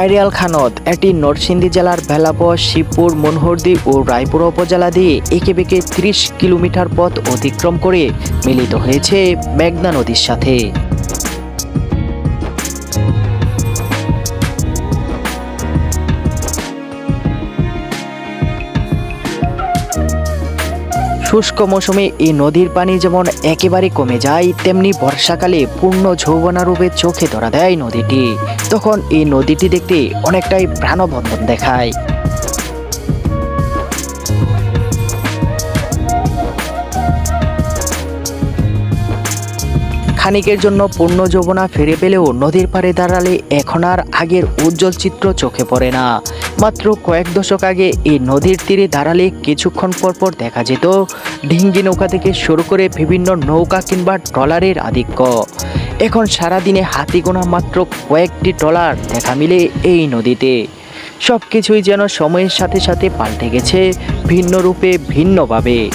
আইরিয়াল খানত এটি নরসিংদী জেলার ভেলাপ শিবপুর, মনহরদি ও রায়পুর উপজেলা দিয়ে একে বেঁকে ত্রিশ কিলোমিটার পথ অতিক্রম করে মিলিত হয়েছে মেঘনা নদীর সাথে। শুষ্ক মৌসুমে এই নদীর পানি যেমন একেবারে কমে যায়, তেমনি বর্ষাকালে পূর্ণ যৌবনারূপে চোখে ধরা দেয় নদীটি। তখন এই নদীটি দেখতে অনেকটাই প্রাণবন্ধন দেখায়। খানিকের জন্য পূর্ণ যৌবনা ফিরে পেলেও নদীর পাড়ে দাঁড়ালে এখন আর আগের উজ্জ্বল চিত্র চোখে পড়ে না। মাত্র কয়েক দশক আগে এই নদীর তীরে দাঁড়ালে কিছুক্ষণ পরপর পর দেখা যেত ডিঙ্গি নৌকা থেকে শুরু করে বিভিন্ন নৌকা কিংবা ট্রলারের আধিক্য। এখন সারাদিনে হাতি গোনা মাত্র কয়েকটি ট্রলার দেখা মিলে এই নদীতে। সব কিছুই যেন সময়ের সাথে সাথে পাল্টে গেছে ভিন্ন রূপে, ভিন্নভাবে।